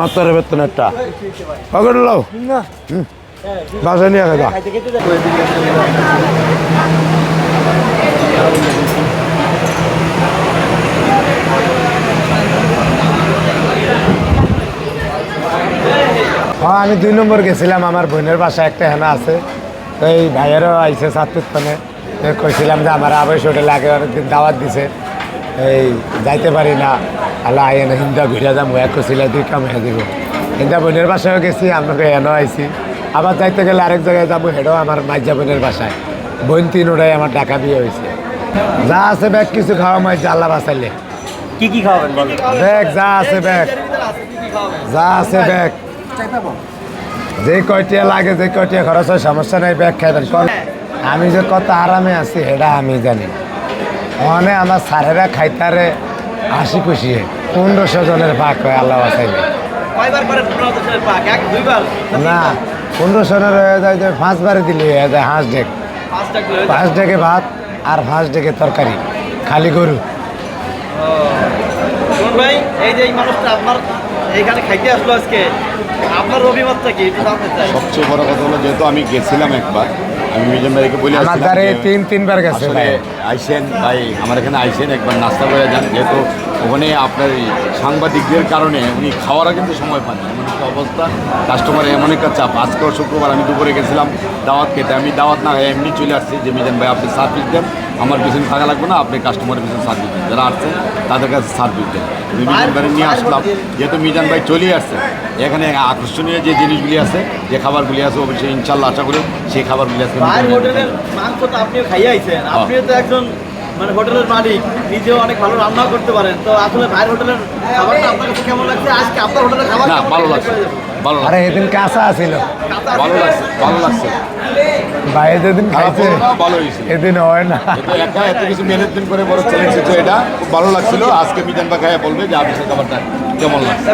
মাত্র বেতন একটা। পকেট লো বাসা নিয়ে হ্যাঁ আমি দুই নম্বর গেছিলাম আমার বোনের বাসায় একটা হেনা আছে। তো এই ভাইয়েরও আইসে সাতুত্তনে কইছিলাম যে আমার আবেশ হোটেলে আগে অনেকদিন দাওয়াত দিছে। এই যাইতে পারি না। আল্লাহ আইয়ে না হিন্দা ঘুরে যাম এক কছিল দুই কাম হয়ে দিব। হিন্দা বোনের বাসায়ও গেছি আপনাকে এনও আইছি। আবার যাইতে গেলে আরেক জায়গায় যাব হেডও আমার মাইজা বোনের বাসায়। বোন তিন ওটাই আমার টাকা দিয়ে হয়েছে যা আছে ব্যাগ কিছু খাওয়া মাইছে আল্লাহ বাঁচাইলে। কি কি খাওয়াবেন ব্যাগ যা আছে ব্যাগ। যা আছে ব্যাগ। যে কয়টিয়া লাগে যে কয়টিয়া খরচ হয় সমস্যা নাই ব্যাগ খাইবেন। আমি যে কত আরামে আছি সেটা আমি জানি। মনে আমার স্যারেরা খাইতারে হাসি খুশি। পনেরোশো জনের ভাগ হয় আল্লাহ বাসাইলে পনেরো পাক? না পনেরোশো জনের হয়ে যায় যে পাঁচবারে দিলে হয়ে যায় হাঁস ডেক। পাঁচ ডেকে ভাত আর পাঁচ ডেকে তরকারি খালি গরু। ভাই এই যে মানুষটা আপনার এইখানে খাইতে আসলো আজকে আপনার অভিমতটা কি? একটু জানতে চাই। সবচেয়ে বড় কথা হলো যেহেতু আমি গেছিলাম একবার আমি মিজান ভাইকে বলে আমার দ্বারে তিন তিনবার গেছে আসলে ভাই। আইসেন ভাই আমার এখানে আইসেন একবার নাস্তা করে যান। যেহেতু ওখানে আপনার সাংবাদিকদের কারণে উনি খাওয়ারও কিন্তু সময় পান এমন একটা অবস্থা। কাস্টমারের এমন একটা চাপ। আজকেও শুক্রবার আমি দুপুরে গেছিলাম দাওয়াত খেতে। আমি দাওয়াত না এমনি চলে আসছি যে মিজান ভাই আপনি সার্ভিস দেন। আমার পিছনে থাকা লাগবে না আপনি কাস্টমারের পিছনে সার্ভিস দেন। যারা আসছেন তাদের কাছে সার্ভিস দেন। আমি মিজান ভাই নিয়ে আসলাম। যেহেতু মিজান ভাই চলে আসছে এখানে আকর্ষণীয় যে জিনিসগুলি আছে যে খাবারগুলি আছে অবশ্যই ইনশাল্লাহ আশা করি সেই খাবারগুলি আজকে ভাইয়ের হোটেলের মাংস তো আপনিও খাইয়ে আইছেন। আপনিও তো একজন মানে হোটেলের মালিক নিজেও অনেক ভালো রান্নাও করতে পারেন। তো আসলে ভাইয়ের হোটেলের খাবারটা আপনার কাছে কেমন লাগছে? আজকে আপনার হোটেলের খাবার না কেমন ভালো লাগছে? ভালো আরে লাগছে। এদিন কাঁচা আছিল ভালো লাগছে ভালো লাগছে। ভাই যেদিন খারাপ খাইছে ভালো হয়েছে। এদিন হয় না। একা এত কিছু মেহনত দিন করে বড় চ্যালেঞ্জ এটা। খুব ভালো লাগছিল। আজকে মিজান বা খাইয়া বলবে যে আবিষের খাবারটা কেমন লাগছে?